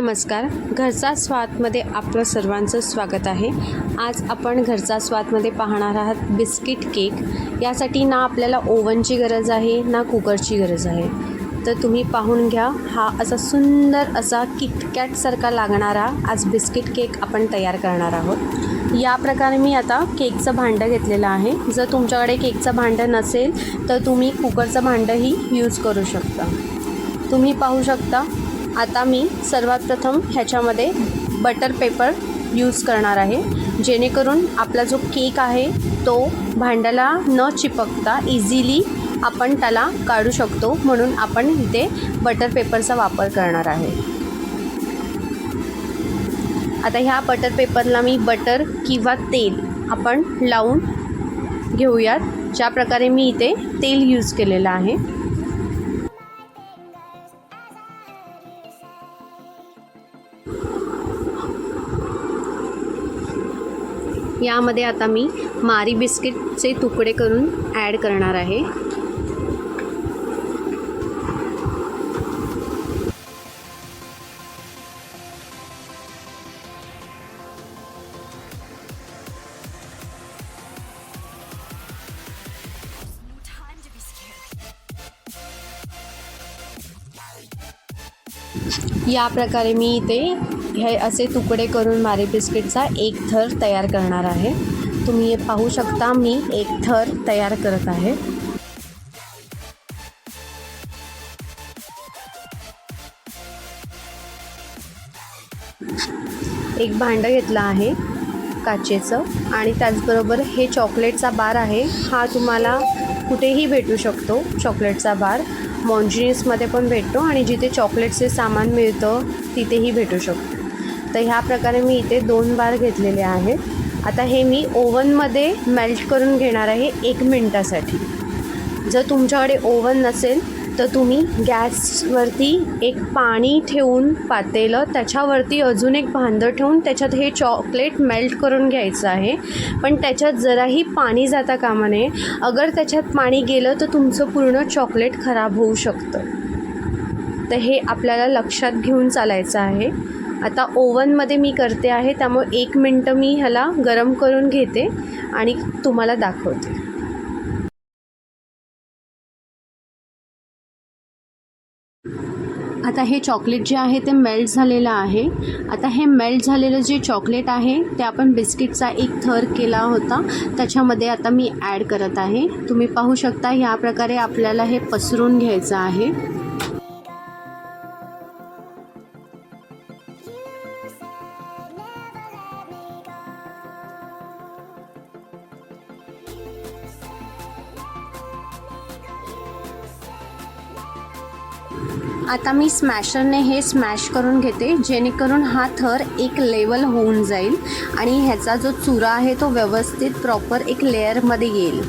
नमस्कार. घरचा स्वादमध्ये आपलं सर्वांचं स्वागत आहे. आज आपण घरचा स्वादमध्ये पाहणार आहात बिस्किट केक. यासाठी ना आपल्याला ओव्हनची गरज आहे ना कुकरची गरज आहे. तर तुम्ही पाहून घ्या हा असा सुंदर असा किटकॅटसारखा लागणारा आज बिस्किट केक आपण तयार करणार आहोत. या प्रकारे मी आता केकचं भांडं घेतलेलं आहे. जर तुमच्याकडे केकचं भांडं नसेल तर तुम्ही कुकरचं भांडंही यूज करू शकता. तुम्ही पाहू शकता आता मी सर्वात प्रथम ह्याच्यामध्ये बटर पेपर यूज करणार आहे. जेणेकरून आपला जो केक आहे तो भांड्याला न चिपकता इझिली आपण त्याला काढू शकतो. म्हणून आपण इथे बटर पेपरचा वापर करणार आहे. आता ह्या बटर पेपरला मी बटर किंवा तेल आपण लावून घेऊयात. ज्या प्रकारे मी इथे तेल यूज केलेलं आहे. यामध्ये आता मी मारी बिस्किटचे तुकडे करून ॲड करणार आहे. या प्रकारे मी इथे हे असे तुकडे करून मारी बिस्किटचा एक थर तयार करणार आहे. तुम्ही हे पाहू शकता मी एक थर तयार करत आहे. एक भांडं घेतलं आहे काचेचं आणि त्याचबरोबर हे चॉकलेटचा बार आहे. हा तुम्हाला कुठेही भेटू शकतो चॉकलेटचा बार. मॉन्जिनिसमध्ये पण भेटतो आणि जिथे चॉकलेटचे सामान मिळतं तिथेही भेटू शकतो. तर ह्या प्रकारे मी इथे दोन बार घेतलेले आहेत. आता हे मी ओव्हनमध्ये मेल्ट करून घेणार आहे एक मिनटासाठी. जर तुमच्याकडे ओव्हन नसेल तर तुम्ही गॅसवरती एक पाणी ठेवून पातेलं त्याच्यावरती अजून एक भांडं ठेवून त्याच्यात हे चॉकलेट मेल्ट करून घ्यायचं आहे. पण त्याच्यात जराही पाणी जाता कामा नये. अगर त्याच्यात पाणी गेलं तर तुमचं पूर्ण चॉकलेट खराब होऊ शकतं. तर हे आपल्याला लक्षात घेऊन चालायचं आहे. आता ओव्हनमध्ये मी करते आहे त्यामुळे एक मिनटं मी ह्याला गरम करून घेते आणि तुम्हाला दाखवते. आता हे चॉकलेट जे आहे ते मेल्ट झालेलं आहे. आता हे मेल्ट झालेलं जे चॉकलेट आहे ते आपण बिस्किटचा एक थर केला होता. त्याच्यामध्ये आता मी ॲड करत आहे. तुम्ही पाहू शकता ह्या प्रकारे आपल्याला हे पसरून घ्यायचं आहे. आता मी स्मॅशरने हे स्मॅश करून घेते जेणेकरून हा थर एक लेवल होऊन जाईल आणि ह्याचा जो चुरा आहे तो व्यवस्थित प्रॉपर एक लेअरमध्ये येईल.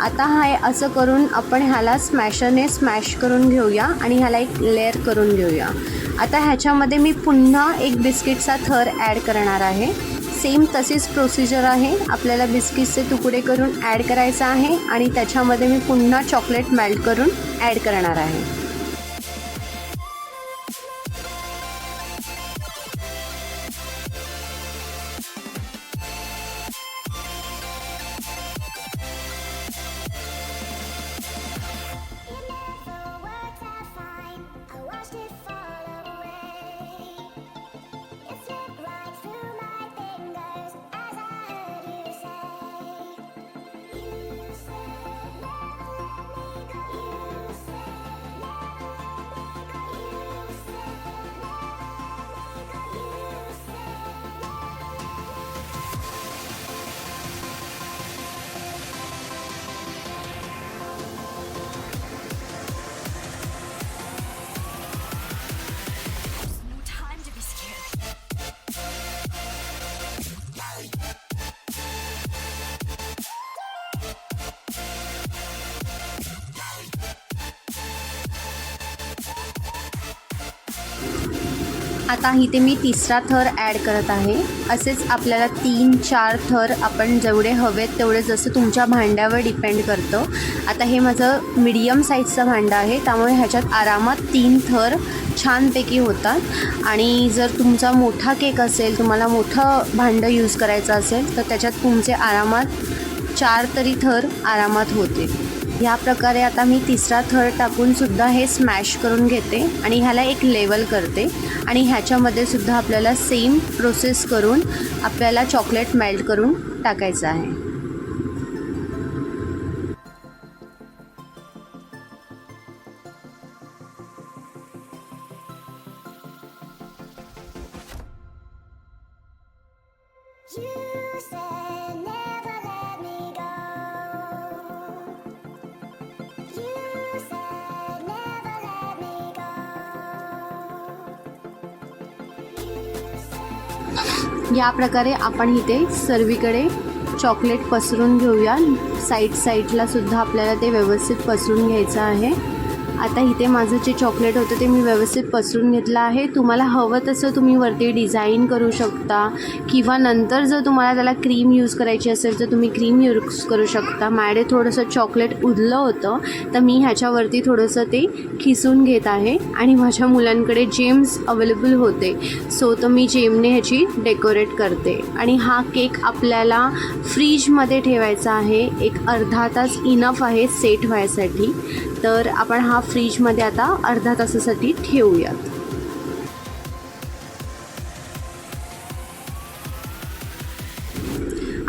आता हा असं करून आपण ह्याला स्मॅशरने स्मॅश करून घेऊया आणि ह्याला एक लेअर करून घेऊया. आता ह्याच्यामध्ये मी पुन्हा एक बिस्किटचा थर ॲड करणार आहे. सेम तशीच प्रोसिजर आहे. आपल्याला बिस्किटचे तुकडे करून ॲड करायचं आहे आणि त्याच्यामध्ये मी पुन्हा चॉकलेट मेल्ट करून ॲड करणार आहे. आता इथे मी तिसरा थर ॲड करत आहे. असेच आपल्याला तीन चार थर आपण जेवढे हवेत तेवढे जसं तुमच्या भांड्यावर डिपेंड करतं. आता हे माझं मिडियम साईजचं भांडं आहे. त्यामुळे ह्याच्यात आरामात तीन थर छानपैकी होतात. आणि जर तुमचा मोठा केक असेल तुम्हाला मोठं भांडं यूज करायचं असेल तर त्याच्यात तुमचे आरामात चार तरी थर आरामात होते ह्या प्रकारे आता मी तिसरा थर टाकून सुद्धा हे स्मॅश करून घेते आणि ह्याला एक लेवल करते. आणि ह्याच्यामध्ये सुद्धा आपल्याला सेम प्रोसेस करून आपल्याला चॉकलेट मेल्ट करून टाकायचं आहे. You said या प्रकारे आपण इथे सर्वीकडे चॉकलेट पसरून घेऊया. साईड साईडला सुद्धा आपल्याला ते व्यवस्थित पसरून घ्यायचं आहे. आता इथे माझं जे चॉकलेट होतं ते मी व्यवस्थित पसरून घेतलं आहे. तुम्हाला हवं तसं तुम्ही वरती डिझाईन करू शकता. किंवा नंतर जर तुम्हाला त्याला क्रीम यूज करायची असेल तर तुम्ही क्रीम यूज करू शकता. मॅडे थोडंसं चॉकलेट उरलं होतं तर मी ह्याच्यावरती थोडंसं ते खिसून घेत आहे. आणि माझ्या मुलांकडे जेम्स अवेलेबल होते. सो तर मी जेमने ह्याची डेकोरेट करते. आणि हा केक आपल्याला फ्रीजमध्ये ठेवायचा आहे. एक अर्धा तास इनफ आहे सेट व्हायसाठी. तर आपण हा फ्रीजमध्ये आता अर्धा तासासाठी ठेवूयात.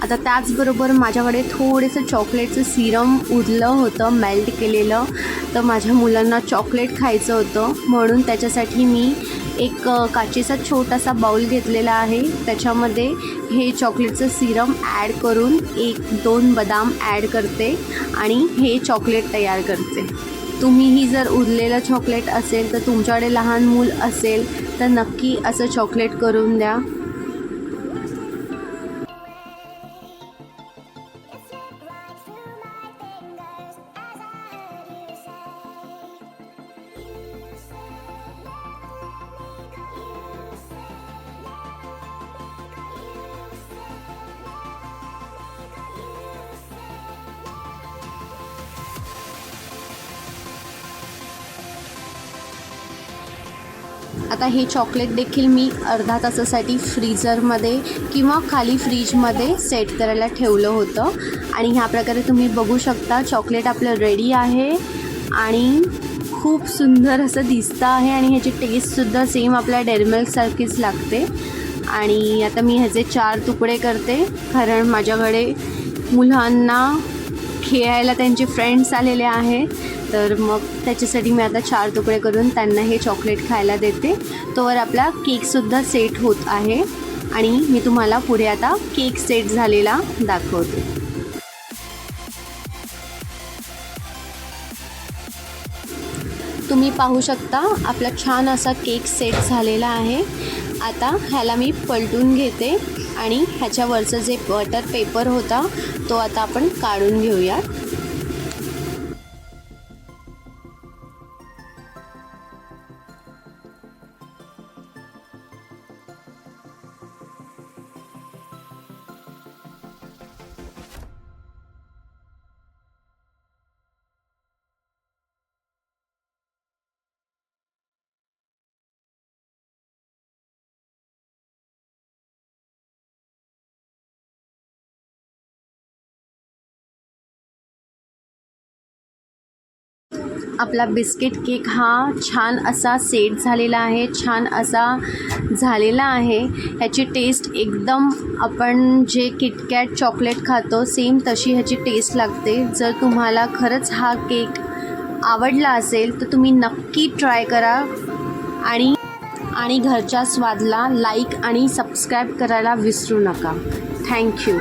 आता त्याचबरोबर माझ्याकडे थोडेसं चॉकलेटचं सिरम उरलं होतं मेल्ट केलेलं. तर माझ्या मुलांना चॉकलेट खायचं होतं. म्हणून त्याच्यासाठी मी एक काचेचा छोटासा बाऊल घेतलेला आहे. त्याच्यामध्ये हे चॉकलेटचं सिरम ॲड करून एक दोन बदाम ॲड करते आणि हे चॉकलेट तयार करते. तुम्हीही जर उरलेलं चॉकलेट असेल तर तुमच्याकडे लहान मूल असेल तर नक्की असं चॉकलेट करून द्या. आता हे चॉकलेट देखील मी अर्धा तासासाठी फ्रीझरमध्ये किंवा खाली फ्रीजमध्ये सेट करायला ठेवलं होतं. आणि ह्या प्रकारे तुम्ही बघू शकता चॉकलेट आपलं रेडी आहे आणि खूप सुंदर असं दिसतं आहे आणि ह्याची टेस्टसुद्धा सेम आपल्या डेअरमिल्कसारखीच लागते. आणि आता मी ह्याचे चार तुकडे करते कारण माझ्याकडे मुलांना खेळायला त्यांचे फ्रेंड्स आलेले आहेत. तर मग त्याच्यासाठी मी आता चार तुकडे करून त्यांना हे चॉकलेट खायला देते. तोवर आपला केकसुद्धा सेट होत आहे. आणि मी तुम्हाला पुढे आता केक सेट झालेला दाखवते. तुम्ही पाहू शकता आपला छान असा केक सेट झालेला आहे. आता ह्याला मी पलटून घेते आणि ह्याच्यावरचं जे बटर पेपर होता तो आता आपण काढून घेऊयात. आपला बिस्किट केक हा छान असा सेट झालेला आहे छान असा झालेला आहे. ह्याची टेस्ट एकदम आपण जे किटकॅट चॉकलेट खातो सेम तशी ह्याची टेस्ट लागते. जर तुम्हाला खरंच हा केक आवडला असेल तर तुम्ही नक्की ट्राय करा. आणि आणि घरच्या स्वादला लाईक आणि सबस्क्राईब करायला विसरू नका. थँक्यू